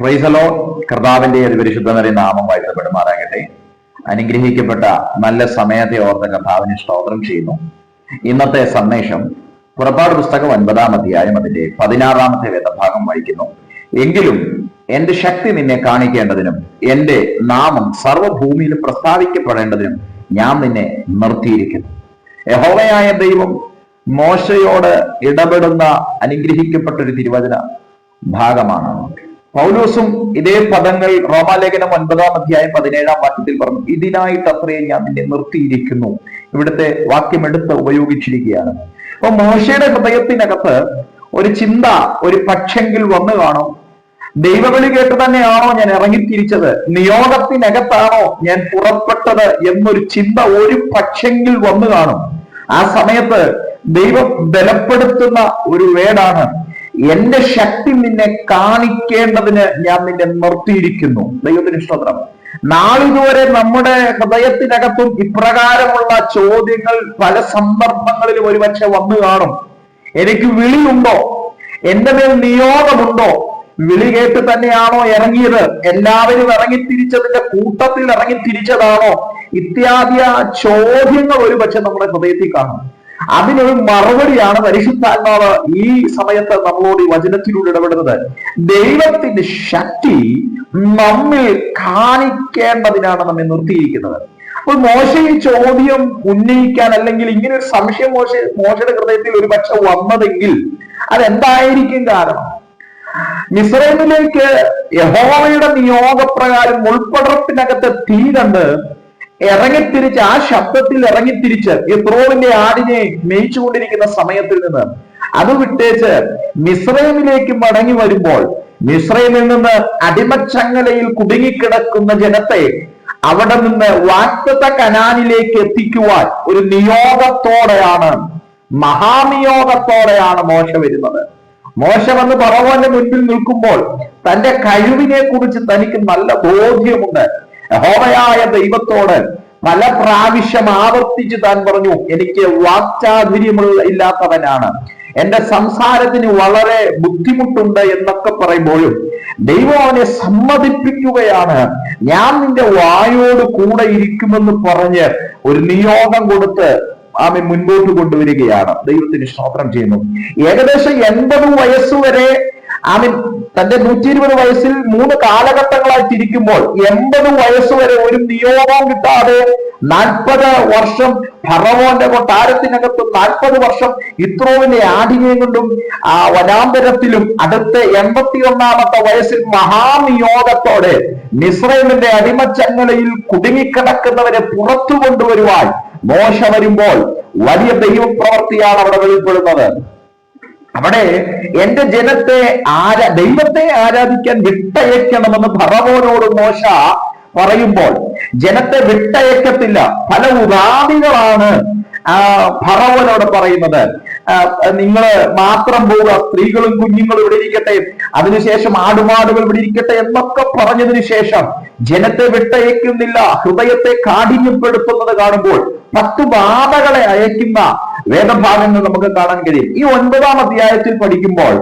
പ്രൈസലോ കർത്താവിന്റെ അതിപരിശുദ്ധ നിറയെ നാമം വാഴ്ത്തപ്പെടുമാറാകട്ടെ അനുഗ്രഹിക്കപ്പെട്ട നല്ല സമയത്തെ ഓർത്ത കർത്താവിനെ സ്തോത്രം ചെയ്യുന്നു. ഇന്നത്തെ സന്ദേശം പുറപ്പാട് പുസ്തകം ഒൻപതാം അധ്യായം അതിന്റെ പതിനാറാമത്തെ വേദഭാഗം വായിക്കുന്നു. എങ്കിലും എന്റെ ശക്തി നിന്നെ കാണിക്കേണ്ടതിനും എന്റെ നാമം സർവഭൂമിയിൽ പ്രസ്താവിക്കപ്പെടേണ്ടതിനും ഞാൻ നിന്നെ നിർത്തിയിരിക്കുന്നു. യഹോവയായ ദൈവം മോശയോട് ഇടപെടുന്ന അനുഗ്രഹിക്കപ്പെട്ട ഒരു തിരുവചന ഭാഗമാണ്. പൗലോസും ഇതേ പദങ്ങൾ റോമാലേഖനം ഒൻപതാം അധ്യായം പതിനേഴാം വാക്യത്തിൽ പറഞ്ഞു ഇതിനായിട്ട് അത്രയും ഞാൻ നിന്നെ നിർത്തിയിരിക്കുന്നു. ഇവിടുത്തെ വാക്യം എടുത്ത് ഉപയോഗിച്ചിരിക്കുകയാണ്. അപ്പൊ മോശയുടെ ഹൃദയത്തിനകത്ത് ഒരു ചിന്ത ഒരു പക്ഷെങ്കിൽ വന്നു കാണും. ദൈവവിളി കേട്ട് തന്നെയാണോ ഞാൻ ഇറങ്ങിത്തിരിച്ചത്? നിയോഗത്തിനകത്താണോ ഞാൻ പുറപ്പെട്ടത് എന്നൊരു ചിന്ത ഒരു പക്ഷെങ്കിൽ വന്നു കാണും. ആ സമയത്ത് ദൈവം ബലപ്പെടുത്തുന്ന ഒരു വേടാണ്. എന്റെ ശക്തി നിന്നെ കാണിക്കേണ്ടതിന് ഞാൻ നിന്നെ നിർത്തിയിരിക്കുന്നു. ദൈവത്തിന് സ്തോത്രം. നാളിതുവരെ നമ്മുടെ ഹൃദയത്തിനകത്തും ഇപ്രകാരമുള്ള ചോദ്യങ്ങൾ പല സന്ദർഭങ്ങളിലും ഒരുപക്ഷെ വന്നു കാണും. എനിക്ക് വിളിയുണ്ടോ? എന്റെ മേൽ നിയോഗമുണ്ടോ? വിളി കേട്ട് തന്നെയാണോ ഇറങ്ങിയത്? എല്ലാവരും ഇറങ്ങി ഇറങ്ങിത്തിരിച്ചതിന്റെ കൂട്ടത്തിൽ ഇറങ്ങിത്തിരിച്ചതാണോ? ഇത്യാദി ആ ചോദ്യങ്ങൾ ഒരുപക്ഷെ നമ്മുടെ ഹൃദയത്തിൽ കാണും. അതിനൊരു മറുപടിയാണ് പരിശുദ്ധാത്മാവ് ഈ സമയത്ത് നമ്മളോട് ഈ വചനത്തിലൂടെ ഇടപെടുന്നത്. ദൈവത്തിന്റെ ശക്തി നമ്മിൽ കാണിക്കേണ്ടതിനാണ് നമ്മെ നിർത്തിയിരിക്കുന്നത്. അപ്പോൾ മോശ ഈ ചോദ്യം ഉന്നയിക്കാൻ അല്ലെങ്കിൽ ഇങ്ങനെ ഒരു സംശയം മോശ മോശയുടെ ഹൃദയത്തിൽ ഒരു പക്ഷെ വന്നതെങ്കിൽ അതെന്തായിരിക്കും കാരണം? മിസ്രൈമിലേക്ക് യഹോവയുടെ നിയോഗപ്രകാരം ഉൾപ്പെടത്തിനകത്ത് തീ കണ്ട് ഇറങ്ങിത്തിരിച്ച് ആ ശബ്ദത്തിൽ ഇറങ്ങിത്തിരിച്ച് ഇത്രോവിന്റെ ആടിനെ മേയിച്ചുകൊണ്ടിരിക്കുന്ന സമയത്തിൽ നിന്ന് അത് വിട്ടേച്ച് മിശ്രൈമിലേക്ക് മടങ്ങി വരുമ്പോൾ മിശ്രൈമിൽ നിന്ന് അടിമച്ചങ്ങലയിൽ കുടുങ്ങിക്കിടക്കുന്ന ജനത്തെ അവിടെ നിന്ന് വാക്തത കനാനിലേക്ക് എത്തിക്കുവാൻ ഒരു നിയോഗത്തോടെയാണ് മഹാനിയോഗത്തോടെയാണ് മോശ വരുന്നത്. മോശ വന്ന് പറവാന്റെ മുൻപിൽ നിൽക്കുമ്പോൾ തന്റെ കഴിവിനെ കുറിച്ച് തനിക്ക് നല്ല ബോധ്യമുണ്ട്. യഹോവയായ ദൈവത്തോട് പല പ്രാവശ്യം ആവർത്തിച്ച് താൻ പറഞ്ഞു എനിക്ക് വാക്ചാതുര്യമുള്ള ഇല്ലാത്തവനാണ്. എന്റെ സംസാരത്തിന് വളരെ ബുദ്ധിമുട്ടുണ്ട് എന്നൊക്കെ പറയുമ്പോഴും ദൈവം അവനെ സമ്മതിപ്പിക്കുകയാണ്. ഞാൻ നിന്റെ വായോട് കൂടെ ഇരിക്കുമെന്ന് പറഞ്ഞ് ഒരു നിയോഗം കൊടുത്ത് ആമെ മുൻപോട്ട് കൊണ്ടുവരികയാണ്. ദൈവത്തിന് സ്തോത്രം ചെയ്യുന്നു. ഏകദേശം എൺപത് വയസ്സുവരെ ആമൻ തന്റെ നൂറ്റി ഇരുപത് വയസ്സിൽ മൂന്ന് കാലഘട്ടങ്ങളായി തിരിക്കുമ്പോൾ എൺപത് വയസ്സ് വരെ ഒരു നിയോഗവും കിട്ടാതെ നാൽപ്പത് വർഷം ഭറവോന്റെ കൊട്ടാരത്തിനകത്ത് നാൽപ്പത് വർഷം ഇത്രോവിന്റെ ആടിനെയും കൊണ്ടും ആ വനാന്തരത്തിലും അടുത്ത എൺപത്തി ഒന്നാമത്തെ വയസ്സിൽ മഹാനിയോഗത്തോടെ മിസ്രൈമിന്റെ അടിമച്ചങ്ങലയിൽ കുടുങ്ങിക്കിടക്കുന്നവരെ പുറത്തു കൊണ്ടുവരുവാൻ മോശ വരുമ്പോൾ വലിയ ദൈവപ്രവർത്തിയാണ് അവിടെ വെളിപ്പെടുന്നത്. അവിടെ എന്റെ ജനത്തെ ആരാ ദൈവത്തെ ആരാധിക്കാൻ വിട്ടയക്കണമെന്ന് ഭറവോനോട് മോശ പറയുമ്പോൾ ജനത്തെ വിട്ടയക്കത്തില്ല. പല ഉപാധികളാണ് ഭറവനോട് പറയുന്നത്. നിങ്ങൾ മാത്രം പോവുക സ്ത്രീകളും കുഞ്ഞുങ്ങളും ഇവിടെ ഇരിക്കട്ടെ അതിനുശേഷം ആടുമാടുകൾ ഇവിടെ ഇരിക്കട്ടെ എന്നൊക്കെ പറഞ്ഞതിന് ശേഷം ജനത്തെ വിട്ടയക്കുന്നില്ല. ഹൃദയത്തെ കാഠിന്യപ്പെടുത്തുന്നത് കാണുമ്പോൾ പത്തു ബാധകളെ അയക്കുന്ന വേദഭാഗങ്ങൾ നമുക്ക് കാണാൻ കഴിയും. ഈ ഒൻപതാം അധ്യായത്തിൽ പഠിക്കുമ്പോൾ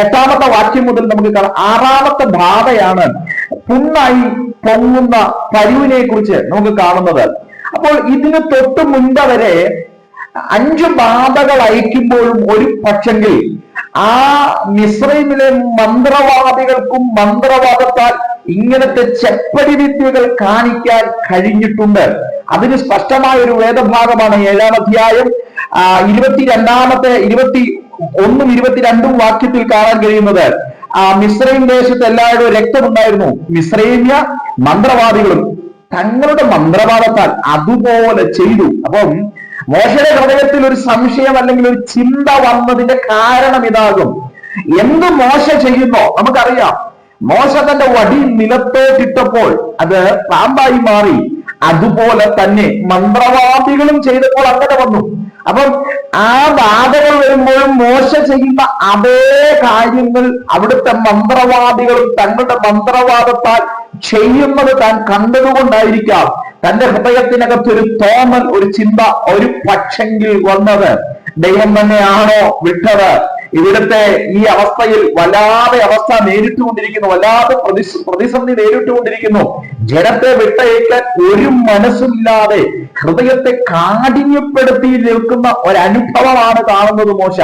എട്ടാമത്തെ വാക്യം മുതൽ നമുക്ക് കാണാം. ആറാമത്തെ ബാധയാണ് പുണ്ണായി പൊങ്ങുന്ന പരുവിനെ കുറിച്ച് നമുക്ക് കാണുന്നത്. അപ്പോൾ ഇതിന് തൊട്ട് മുൻപ് വരെ അഞ്ച് ബാധകൾ അയക്കുമ്പോഴും ഒരു പക്ഷെങ്കിൽ ആ മിശ്രൈമിലെ മന്ത്രവാദികൾക്കും മന്ത്രവാദത്താൽ ഇങ്ങനത്തെ ചെപ്പടി വിദ്യകൾ കാണിക്കാൻ കഴിഞ്ഞിട്ടുണ്ട്. അതിന് സ്പഷ്ടമായ ഒരു വേദഭാഗമാണ് ഏഴാം അധ്യായം ഇരുപത്തിരണ്ടാമത്തെ ഇരുപത്തി ഒന്നും ഇരുപത്തിരണ്ടും വാക്യത്തിൽ കാണാൻ കഴിയുന്നത്. ആ മിശ്രൈം ദേശത്ത് എല്ലാവരും രക്തമുണ്ടായിരുന്നു മിശ്രൈമ്യ മന്ത്രവാദികളും തങ്ങളുടെ മന്ത്രവാദത്താൽ അതുപോലെ ചെയ്തു. അപ്പം മോശയുടെ ഹൃദയത്തിൽ ഒരു സംശയം അല്ലെങ്കിൽ ഒരു ചിന്ത വന്നതിന്റെ കാരണം ഇതാകും. എന്ത് മോശ ചെയ്യുന്നോ? നമുക്കറിയാം. മോശ തന്റെ വടി നിലത്തോട്ടിട്ടപ്പോൾ അത് പാമ്പായി മാറി. അതുപോലെ തന്നെ മന്ത്രവാദികളും ചെയ്തപ്പോൾ അങ്ങനെ വന്നു. അപ്പം ആ ബാധകൾ വരുമ്പോഴും മോശ ചെയ്യുന്ന അതേ കാര്യങ്ങൾ അവിടുത്തെ മന്ത്രവാദികളും തങ്ങളുടെ മന്ത്രവാദത്താൽ ചെയ്യുന്നത് താൻ കണ്ടതുകൊണ്ടായിരിക്കാം. തന്റെ ഹൃദയത്തിനകത്തൊരു തോന്നൽ ഒരു ചിന്ത ഒരു പക്ഷെങ്കിൽ വന്നത് ദൈവം തന്നെയാണോ വിട്ടത്? ഇവിടുത്തെ ഈ അവസ്ഥയിൽ വല്ലാതെ അവസ്ഥ നേരിട്ടുകൊണ്ടിരിക്കുന്നു വല്ലാതെ പ്രതി പ്രതിസന്ധി നേരിട്ടുകൊണ്ടിരിക്കുന്നു. ജനത്തെ വിട്ടയക്കാൻ ഒരു മനസ്സില്ലാതെ ഹൃദയത്തെ കാഠിന്യപ്പെടുത്തി നിൽക്കുന്ന ഒരനുഭവമാണ് കാണുന്നത് മോശ.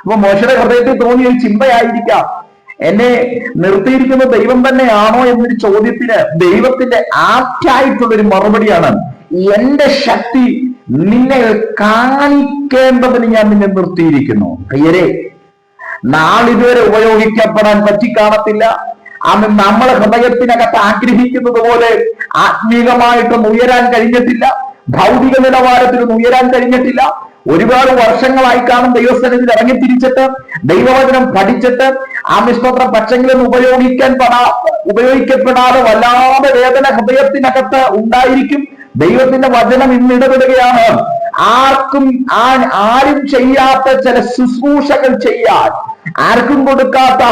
അപ്പൊ മോശയുടെ ഹൃദയത്തിൽ തോന്നിയ ഒരു ചിന്തയായിരിക്കാം. എന്നെ നിർത്തിയിരിക്കുന്ന ദൈവം തന്നെയാണോ എന്നൊരു ചോദ്യത്തിന് ദൈവത്തിന്റെ ആപ്റ്റായിട്ടുള്ളൊരു മറുപടിയാണ് എന്റെ ശക്തി നിന്നെ കാണിക്കേണ്ടതിന് ഞാൻ നിന്നെ നിർത്തിയിരിക്കുന്നു. പ്രിയരെ നാളിതുവരെ ഉപയോഗിക്കപ്പെടാൻ പറ്റിക്കാണത്തില്ല. അന്ന് നമ്മളെ ഹൃദയത്തിനകത്ത് ആഗ്രഹിക്കുന്നത് പോലെ ആത്മീകമായിട്ടൊന്നും ഉയരാൻ കഴിഞ്ഞിട്ടില്ല. ഭൗതിക നിലവാരത്തിലൊന്നും ഉയരാൻ കഴിഞ്ഞിട്ടില്ല. ഒരുപാട് വർഷങ്ങളായി കാണും ദൈവസ്ഥാനത്തിൽ ഇറങ്ങി തിരിച്ചിട്ട് ദൈവവചനം പഠിച്ചിട്ട് ആ നിഷ്പത്രം പക്ഷെങ്കിലും ഉപയോഗിക്കാൻ പെടാ ഉപയോഗിക്കപ്പെടാതെ വല്ലാതെ വേദന ഹൃദയത്തിനകത്ത് ഉണ്ടായിരിക്കും. ദൈവത്തിന്റെ വചനം ഇന്ന് ഇടപെടുകയാണ്. ആർക്കും ആ- ആരും ചെയ്യാത്ത ചില ശുശ്രൂഷകൾ ചെയ്യാൻ ആർക്കും കൊടുക്കാത്ത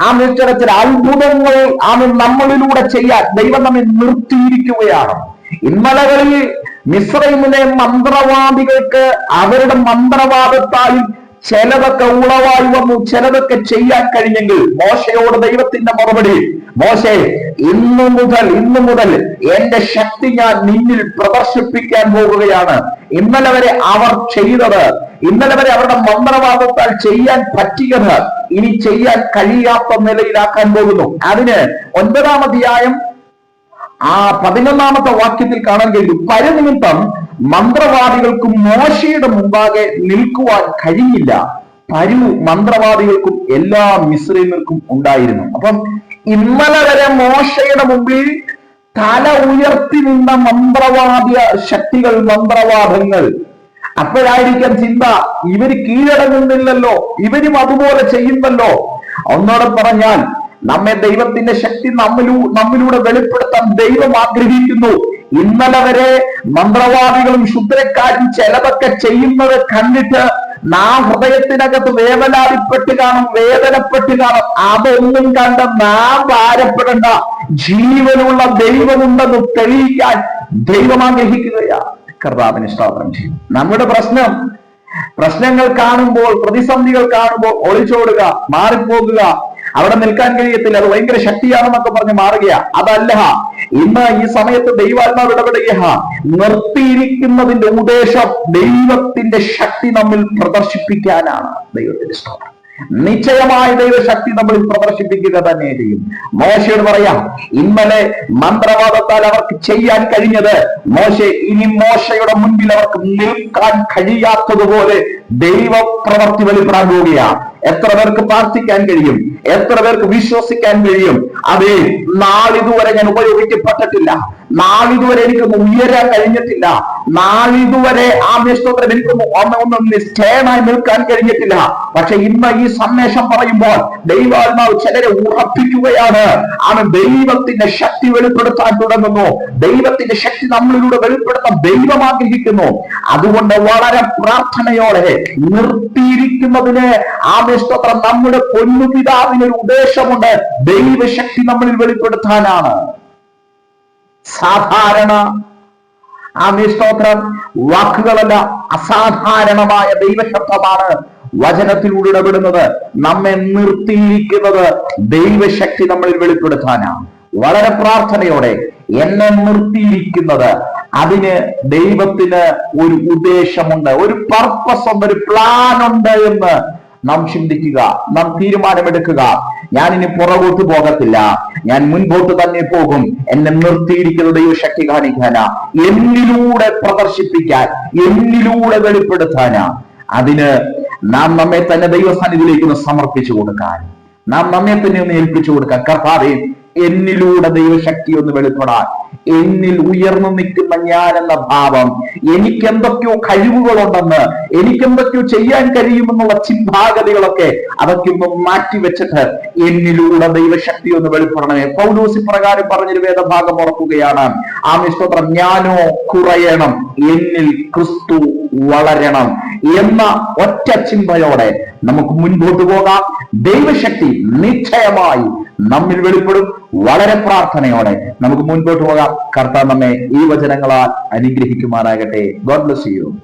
ആ ചില ചില അത്ഭുതങ്ങൾ ആമ നമ്മളിലൂടെ ചെയ്യാൻ ദൈവം നമ്മെ നിർത്തിയിരിക്കുകയാണ്. ഇന്നലകളിൽ മിശ്രൈമിലെ മന്ത്രവാദികൾക്ക് അവരുടെ മന്ത്രവാദത്താലും ചിലതൊക്കെ ഉളവായി വന്നു. ചിലതൊക്കെ ചെയ്യാൻ കഴിഞ്ഞെങ്കിൽ മോശയോട് ദൈവത്തിന്റെ മറുപടി. മോശെ ഇന്നു മുതൽ ഇന്നു മുതൽ എന്റെ ശക്തി ഞാൻ നിന്നിൽ പ്രദർശിപ്പിക്കാൻ പോകുകയാണ്. ഇന്നലെ വരെ അവർ ചെയ്തത് ഇന്നലെ വരെ അവരുടെ മന്ത്രവാദത്താൽ ചെയ്യാൻ പറ്റിയത് ഇനി ചെയ്യാൻ കഴിയാത്ത നിലയിലാക്കാൻ പോകുന്നു. അതിന് ഒൻപതാം അധ്യായം ആ പതിനൊന്നാമത്തെ വാക്യത്തിൽ കാണാൻ കഴിയും പരനിമിത്തം മന്ത്രവാദികൾക്ക് മോശയുടെ മുമ്പാകെ നിൽക്കുവാൻ കഴിയില്ല പരു മന്ത്രവാദികൾക്കും എല്ലാ മിശ്രീമർക്കും ഉണ്ടായിരുന്നു. അപ്പം ഇന്നലെ വരെ മോശയുടെ മുമ്പിൽ തല ഉയർത്തി നിന്ന മന്ത്രവാദിയ ശക്തികൾ മന്ത്രവാദങ്ങൾ. അപ്പോഴായിരിക്കാം ചിന്ത ഇവർ കീഴടങ്ങുന്നില്ലല്ലോ ഇവരും അതുപോലെ ചെയ്യുന്നല്ലോ. ഒന്നോടെ പറഞ്ഞാൽ നമ്മെ ദൈവത്തിന്റെ ശക്തി നമ്മിലൂ നമ്മിലൂടെ വെളിപ്പെടുത്താൻ ദൈവം ആഗ്രഹിക്കുന്നു. ഇന്നലെ വരെ മന്ത്രവാദികളും ശുദ്രക്കാരും ചിലതൊക്കെ ചെയ്യുന്നത് കണ്ടിട്ട് നാ ഹൃദയത്തിനകത്ത് വേവലാതിപ്പെട്ട് കാണും വേദനപ്പെട്ട് കാണും. അതൊന്നും കണ്ട് നാം ഭാരപ്പെടേണ്ട. ജീവനുള്ള ദൈവമുണ്ടെന്ന് തെളിയിക്കാൻ ദൈവം ആഗ്രഹിക്കുകയാ കർത്താവിനെ സ്തോത്രം ചെയ്യും. നമ്മുടെ പ്രശ്നം പ്രശ്നങ്ങൾ കാണുമ്പോൾ പ്രതിസന്ധികൾ കാണുമ്പോൾ ഒളിച്ചോടുക മാറിപ്പോകുക അവിടെ നിൽക്കാൻ കഴിയത്തില്ല അത് ഭയങ്കര ശക്തിയാണെന്നൊക്കെ പറഞ്ഞ് മാറുകയാ. അതല്ല ഇന്ന് ഈ സമയത്ത് ദൈവാത്മാവ് ഇടപെടുക നിർത്തിയിരിക്കുന്നതിന്റെ ഉദ്ദേശം ദൈവത്തിന്റെ ശക്തി നമ്മിൽ പ്രദർശിപ്പിക്കാനാണ് ദൈവത്തിന്റെ സ്തോത്രം. നിശ്ചയമായ ദൈവശക്തി നമ്മൾ പ്രദർശിപ്പിക്കുക തന്നെ ചെയ്യും. മോശയോട് പറയാം ഇന്നലെ മന്ത്രവാദത്താൽ അവർക്ക് ചെയ്യാൻ കഴിഞ്ഞത് മോശ ഇനി മോശയുടെ മുൻപിൽ അവർക്ക് നിൽക്കാൻ കഴിയാത്തതുപോലെ ദൈവ പ്രവർത്തി വെളിപ്പെടാൻ പോവുകയാണ് എത്ര പേർക്ക് പ്രാർത്ഥിക്കാൻ കഴിയും? എത്ര പേർക്ക് വിശ്വസിക്കാൻ കഴിയും? അതെ നാളിതുവരെ ഞാൻ ഉപയോഗിക്കപ്പെട്ടിട്ടില്ല. നാളിതുവരെ എനിക്കൊന്ന് ഉയരാൻ കഴിഞ്ഞിട്ടില്ല. നാളിതുവരെ ആ നിഷ്ഠോത്രം എനിക്കൊന്ന് ഒന്ന് ഒന്ന് നിശ്ചയമായി നിൽക്കാൻ കഴിഞ്ഞിട്ടില്ല. പക്ഷെ ഇന്ന് ഈ സന്ദേശം പറയുമ്പോൾ ദൈവാത്മാവ് ചിലരെ ഉറപ്പിക്കുകയാണ്. അവൻ ദൈവത്തിന്റെ ശക്തി വെളിപ്പെടുത്താൻ തുടങ്ങുന്നു. ദൈവത്തിന്റെ ശക്തി നമ്മളിലൂടെ വെളിപ്പെടുത്താൻ ദൈവം ആഗ്രഹിക്കുന്നു. അതുകൊണ്ട് വളരെ പ്രാർത്ഥനയോടെ നിർത്തിയിരിക്കുന്നതിന് ആ നിഷ്ഠോത്രം നമ്മുടെ പൊന്നുപിതാവിന് ഒരു ഉദ്ദേശമുണ്ട് ദൈവശക്തി നമ്മളിൽ വെളിപ്പെടുത്താനാണ്. സാധാരണ ആമി സ്തോത്രം വാക്കുകളല്ല അസാധാരണമായ ദൈവശബ്ദമാണ് വചനത്തിലൂടെ ഇടപെടുന്നത്. നമ്മെ നിർത്തിയിരിക്കുന്നത് ദൈവശക്തി നമ്മളിൽ വെളിപ്പെടുത്താനാണ്. വളരെ പ്രാർത്ഥനയോടെ എന്നെ നിർത്തിയിരിക്കുന്നത് അതിന് ദൈവത്തിന് ഒരു ഉദ്ദേശമുണ്ട് ഒരു പർപ്പസ് ഉണ്ട് ഒരു പ്ലാൻ ഉണ്ട് എന്ന് നാം ചിന്തിക്കുക നാം തീരുമാനമെടുക്കുക. ഞാൻ ഇനി പുറകോട്ട് പോകത്തില്ല. ഞാൻ മുൻപോട്ട് തന്നെ പോകും. എന്നെ നിർത്തിയിരിക്കുന്ന ശക്തി കാണിക്കാന എന്നിലൂടെ പ്രദർശിപ്പിക്കാൻ എന്നിലൂടെ വെളിപ്പെടുത്താനാ. അതിന് നാം നമ്മെ തന്നെ ദൈവസാന്നിധിയിലേക്ക് ഒന്ന് സമർപ്പിച്ചു കൊടുക്കാൻ. നാം നമ്മെ തന്നെ ഒന്ന് ഏൽപ്പിച്ചു കൊടുക്കാൻ. കർത്താവേ എന്നിലൂടെ ദൈവശക്തി ഒന്ന് വെളിപ്പെടാൻ. എന്നിൽ ഉയർന്നു നിൽക്കുന്ന ഞാൻ എന്ന ഭാവം. എനിക്ക് എന്തൊക്കെയോ കഴിവുകളുണ്ടെന്ന് എനിക്ക് എന്തൊക്കെയോ ചെയ്യാൻ കഴിയുമെന്നുള്ള ചിന്താഗതികളൊക്കെ അതൊക്കെ ഒന്ന് മാറ്റിവെച്ചിട്ട് എന്നിലൂടെ ദൈവശക്തി ഒന്ന് വെളിപ്പെടണമേ. പൗലോസി പ്രകാരം പറഞ്ഞൊരു വേദഭാഗം ഓർക്കുകയാണ്. ആ നിസ്തോത്രം ഞാനോ കുറയണം എന്നിൽ ക്രിസ്തു വളരണം എന്ന ഒറ്റ ചിന്തയോടെ നമുക്ക് മുൻപോട്ട് പോകാം. ദൈവശക്തി നിശ്ചയമായി നമ്മിൽ വെളിപ്പെടും. വളരെ പ്രാർത്ഥനയോടെ നമുക്ക് മുൻപോട്ട് പോകാം. കർത്താവ് നമ്മെ ഈ വചനങ്ങളാൽ അനുഗ്രഹിക്കുമാറാകട്ടെ. God bless you